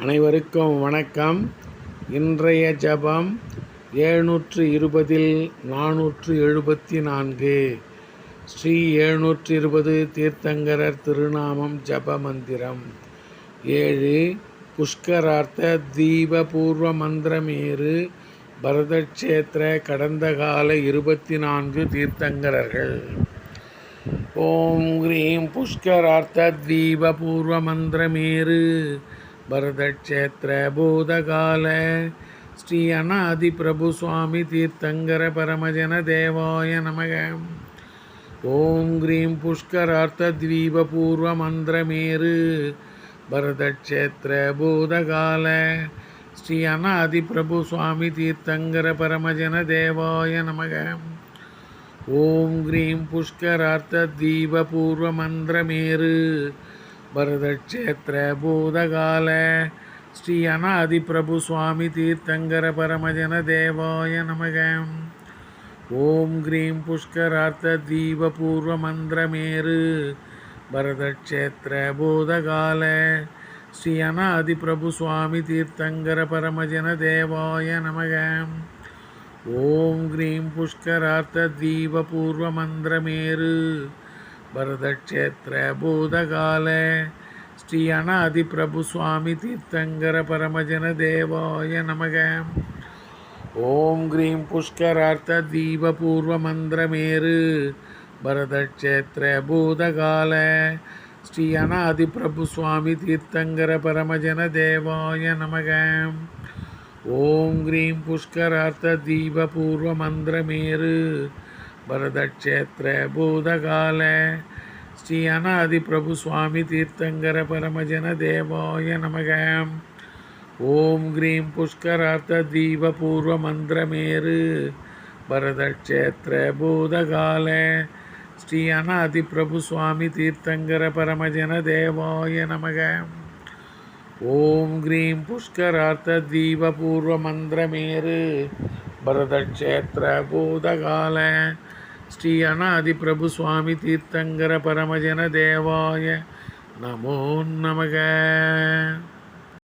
அனைவருக்கும் வணக்கம். இன்றைய ஜபம் எழுநூற்று இருபதில் நானூற்று எழுபத்தி நான்கு ஸ்ரீ ஏழ்நூற்று இருபது தீர்த்தங்கரர் திருநாமம் ஜப மந்திரம். ஏழு புஷ்கரார்த்த தீபபூர்வ மந்திரமேறு பரதக்ஷேத்திர கடந்த கால இருபத்தி நான்கு தீர்த்தங்கரர்கள். ஓம் ஹ்ரீம் புஷ்கரார்த்த தீபபூர்வ மந்திரமேறு பரதக்ஷேத்திர பூதகால ஸ்ரீ அனாதி பிரபு சுவாமி தீர்த்தங்கர பரமஜன தேவாய நமக. ஓம் கிரீம் புஷ்கரார்த்த தீபபூர்வ மந்திரமேறு. பரதக்ஷேத்திர பூதகால ஸ்ரீ அனாதி பிரபு சுவாமி தீர்த்தங்கர பரமஜன தேவாய நமக. ஓம் கிரீம் புஷ்கரார்த்த தீபபூர்வ மந்திரமேறு. பரதக்ஷேத்திர பூதகால ஸ்ரீ அநாதி பிரபு சுவாமி தீர்த்தங்கர பரமஜன தேவாய நமக. ஓம் க்ரீம் புஷ்கரார்த்த தீபபூர்வ மந்திரமேறு. பரதக்ஷேத்திர பூதகால ஸ்ரீ அநாதி பிரபு சுவாமி தீர்த்தங்கர பரமஜன தேவாய நமக. ஓம் க்ரீம் புஷ்கரார்த்த தீபபூர்வ மந்திரமேறு பரதக்ஷேத்திர ஸ்ரீ அனாதி பிரபு சுவாமி தீர்த்தங்கர பரமஜன தேவாய நமக. ஓம் கிரீம் புஷ்கரார்த்த தீபபூர்வ மந்திரமேறு. பரதக்ஷேத்திர பூதகால ஸ்ரீ அனாதி பிரபு சுவாமி தீர்த்தங்கர பரமஜன தேவாய நமக. ஓம் கிரீம் புஷ்கரார்த்த தீபபூர்வ மந்திரமேறு பரதக்ஷேத்திர பூதகால ஸ்ரீ அநாதி பிரபு சுவாமி தீர்த்தங்கர பரமஜன தேவாய நமக. ஓம் க்ரீம் புஷ்கரார்த்த தீபபூர்வ மந்திரமேறு. பரதக்ஷேத்திர பூதகால ஸ்ரீ அநாதி பிரபு சுவாமி தீர்த்தங்கர பரமஜன தேவாய நமக. ஓம் க்ரீம் புஷ்கரார்த்த தீபபூர்வ மந்திரமேறு. பரதக்ஷேத்திர பூதகால ஸ்ரீ அநாதி பிரபு சுவாமி தீர்த்தங்கர பரமஜன தேவாய. நமோ நமக.